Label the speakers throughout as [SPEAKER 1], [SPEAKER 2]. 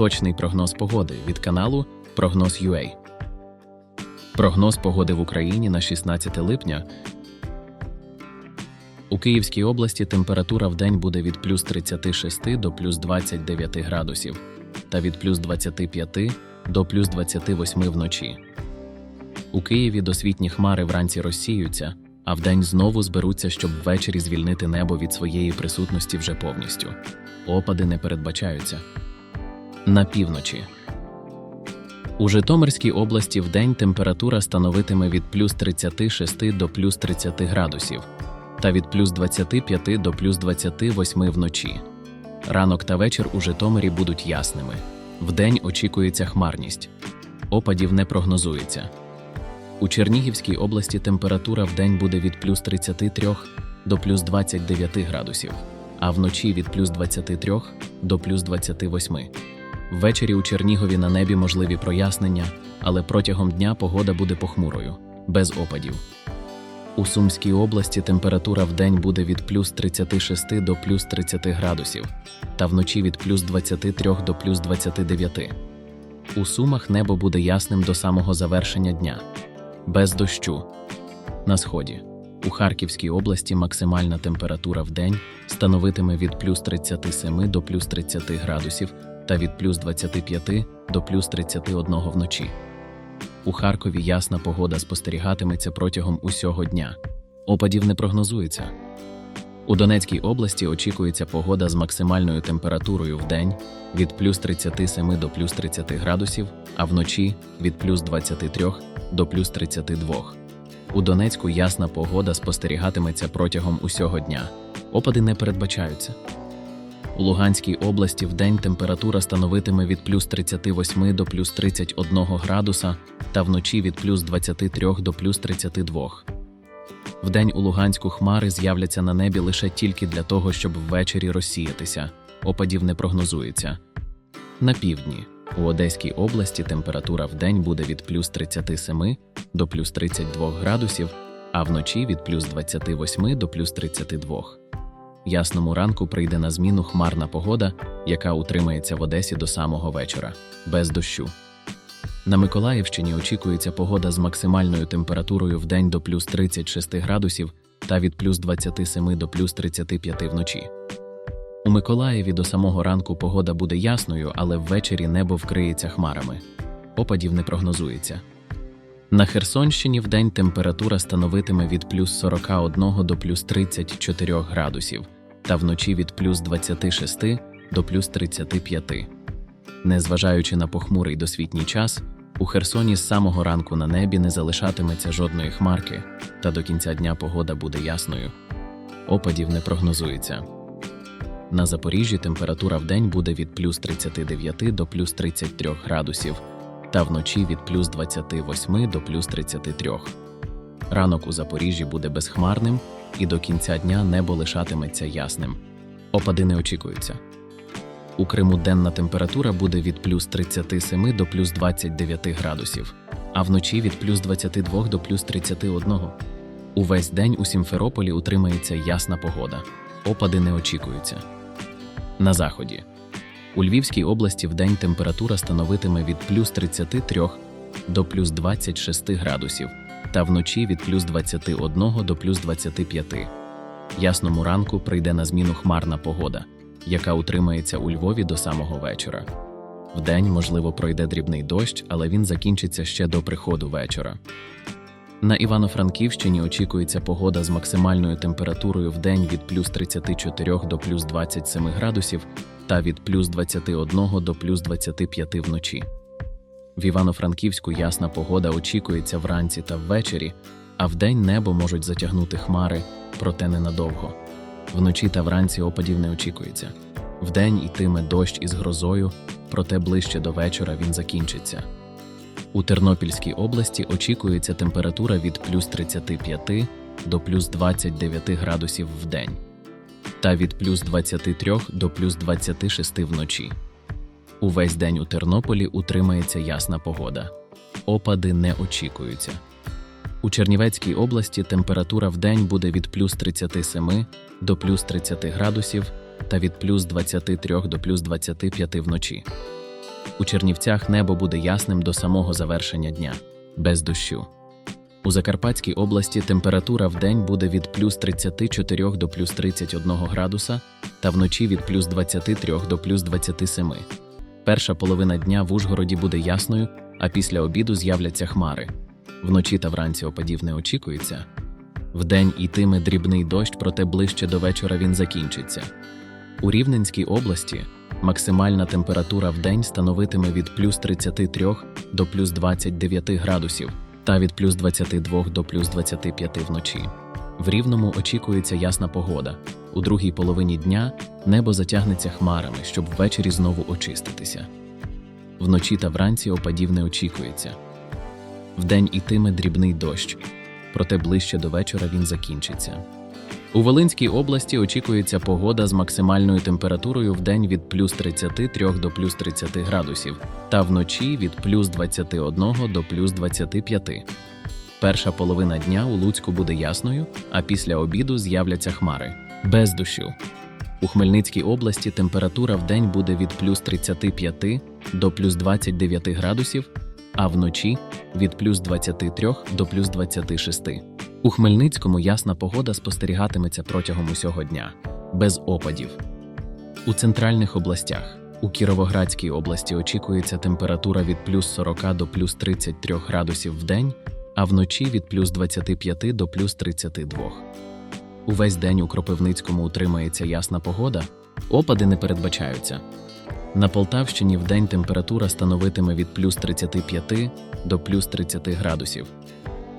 [SPEAKER 1] Точний прогноз погоди від каналу Прогноз UA. Прогноз погоди в Україні на 16 липня. У Київській області температура в день буде від плюс 36 до плюс 29 градусів та від плюс 25 до плюс 28 вночі. У Києві досвітні хмари вранці розсіються, а вдень знову зберуться, щоб ввечері звільнити небо від своєї присутності вже повністю. Опади не передбачаються. На півночі. У Житомирській області вдень температура становитиме від плюс 36 до плюс 30 градусів та від плюс 25 до плюс 28 вночі. Ранок та вечір у Житомирі будуть ясними. Вдень очікується хмарність. Опадів не прогнозується. У Чернігівській області температура вдень буде від плюс 33 до плюс 29 градусів, а вночі від плюс 23 до плюс 28. Ввечері у Чернігові на небі можливі прояснення, але протягом дня погода буде похмурою, без опадів. У Сумській області температура вдень буде від плюс 36 до плюс 30 градусів, та вночі від плюс 23 до плюс 29. У Сумах небо буде ясним до самого завершення дня, без дощу. На сході. У Харківській області максимальна температура в день становитиме від плюс 37 до плюс 30 градусів та від плюс 25 до плюс 31 вночі. У Харкові ясна погода спостерігатиметься протягом усього дня. Опадів не прогнозується. У Донецькій області очікується погода з максимальною температурою в день від плюс 37 до плюс 30 градусів, а вночі від плюс 23 до плюс 32. У Донецьку ясна погода спостерігатиметься протягом усього дня. Опади не передбачаються. У Луганській області вдень температура становитиме від плюс 38 до плюс 31 градуса та вночі від плюс 23 до плюс 32. Вдень у Луганську хмари з'являться на небі лише тільки для того, щоб ввечері розсіятися. Опадів не прогнозується. На півдні у Одеській області температура вдень буде від плюс 37 до плюс 32 градусів, а вночі від плюс 28 до плюс 32. Ясному ранку прийде на зміну хмарна погода, яка утримається в Одесі до самого вечора, без дощу. На Миколаївщині очікується погода з максимальною температурою в день до плюс 36 градусів та від плюс 27 до плюс 35 вночі. У Миколаєві до самого ранку погода буде ясною, але ввечері небо вкриється хмарами. Опадів не прогнозується. На Херсонщині вдень температура становитиме від плюс 41 до плюс 34 градусів, та вночі від плюс 26 до плюс 35. Незважаючи на похмурий досвітній час, у Херсоні з самого ранку на небі не залишатиметься жодної хмарки, та до кінця дня погода буде ясною. Опадів не прогнозується. На Запоріжжі температура вдень буде від плюс 39 до плюс 33 градусів, та вночі від плюс 28 до плюс 33. Ранок у Запоріжжі буде безхмарним, і до кінця дня небо лишатиметься ясним. Опади не очікуються. У Криму денна температура буде від плюс 37 до плюс 29 градусів, а вночі від плюс 22 до плюс 31. Увесь день у Сімферополі утримається ясна погода. Опади не очікуються. На заході. У Львівській області вдень температура становитиме від плюс 33 до плюс 26 градусів, та вночі від плюс 21 до плюс 25. Ясному ранку прийде на зміну хмарна погода, яка утримається у Львові до самого вечора. Вдень, можливо, пройде дрібний дощ, але він закінчиться ще до приходу вечора. На Івано-Франківщині очікується погода з максимальною температурою в день від плюс 34 до плюс 27 градусів та від плюс 21 до плюс 25 вночі. В Івано-Франківську ясна погода очікується вранці та ввечері, а вдень небо можуть затягнути хмари, проте ненадовго. Вночі та вранці опадів не очікується. Вдень йтиме дощ із грозою, проте ближче до вечора він закінчиться. У Тернопільській області очікується температура від плюс 35 до плюс 29 градусів в день та від плюс 23 до плюс 26 вночі. Увесь день у Тернополі утримається ясна погода. Опади не очікуються. У Чернівецькій області температура в день буде від плюс 37 до плюс 30 градусів та від плюс 23 до плюс 25 вночі. У Чернівцях небо буде ясним до самого завершення дня, без дощу. У Закарпатській області температура в день буде від плюс 34 до плюс 31 градуса та вночі від плюс 23 до плюс 27. Перша половина дня в Ужгороді буде ясною, а після обіду з'являться хмари. Вночі та вранці опадів не очікується. Вдень йтиме дрібний дощ, проте ближче до вечора він закінчиться. У Рівненській області максимальна температура в день становитиме від плюс 33 до плюс 29 градусів та від плюс 22 до плюс 25 вночі. В Рівному очікується ясна погода. У другій половині дня небо затягнеться хмарами, щоб ввечері знову очиститися. Вночі та вранці опадів не очікується. Вдень ітиме дрібний дощ, проте ближче до вечора він закінчиться. У Волинській області очікується погода з максимальною температурою в день від плюс 33 до плюс 30 градусів та вночі від плюс 21 до плюс 25. Перша половина дня у Луцьку буде ясною, а після обіду з'являться хмари без дощу. У Хмельницькій області температура в день буде від плюс 35 до плюс 29 градусів, а вночі від плюс 23 до плюс 26. У Хмельницькому ясна погода спостерігатиметься протягом усього дня, без опадів. У центральних областях у Кіровоградській області очікується температура від плюс 40 до плюс 33 градусів в день, а вночі від плюс 25 до плюс 32. Увесь день у Кропивницькому утримається ясна погода, опади не передбачаються. На Полтавщині в день температура становитиме від плюс 35 до плюс 30 градусів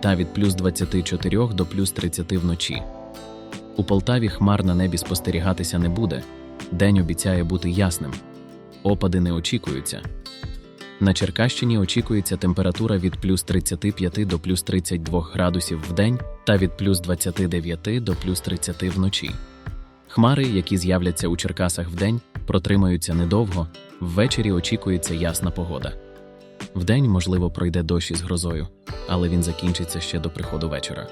[SPEAKER 1] та від плюс 24 до плюс 30 вночі. У Полтаві хмар на небі спостерігатися не буде, день обіцяє бути ясним. Опади не очікуються. На Черкащині очікується температура від плюс 35 до плюс 32 градусів в день та від плюс 29 до плюс 30 вночі. Хмари, які з'являться у Черкасах вдень, протримаються недовго, ввечері очікується ясна погода. Вдень, можливо, пройде дощ із грозою, але він закінчиться ще до приходу вечора.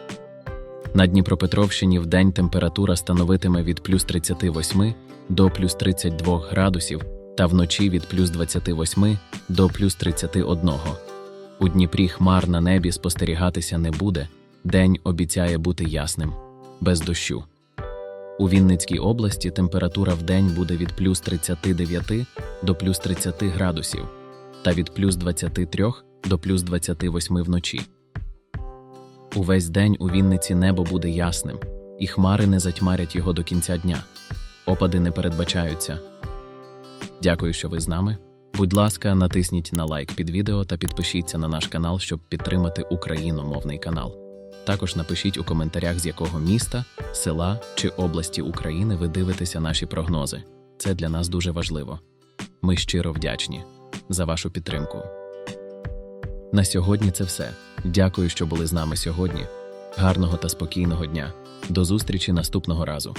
[SPEAKER 1] На Дніпропетровщині вдень температура становитиме від плюс 38 до плюс 32 градусів та вночі від плюс 28 до плюс 31. У Дніпрі хмар на небі спостерігатися не буде, день обіцяє бути ясним, без дощу. У Вінницькій області температура в день буде від плюс 39 до плюс 30 градусів та від плюс 23 до плюс 28 вночі. Увесь день у Вінниці небо буде ясним, і хмари не затьмарять його до кінця дня. Опади не передбачаються. Дякую, що ви з нами. Будь ласка, натисніть на лайк під відео та підпишіться на наш канал, щоб підтримати україномовний канал. Також напишіть у коментарях, з якого міста, села чи області України ви дивитеся наші прогнози. Це для нас дуже важливо. Ми щиро вдячні за вашу підтримку. На сьогодні це все. Дякую, що були з нами сьогодні. Гарного та спокійного дня. До зустрічі наступного разу.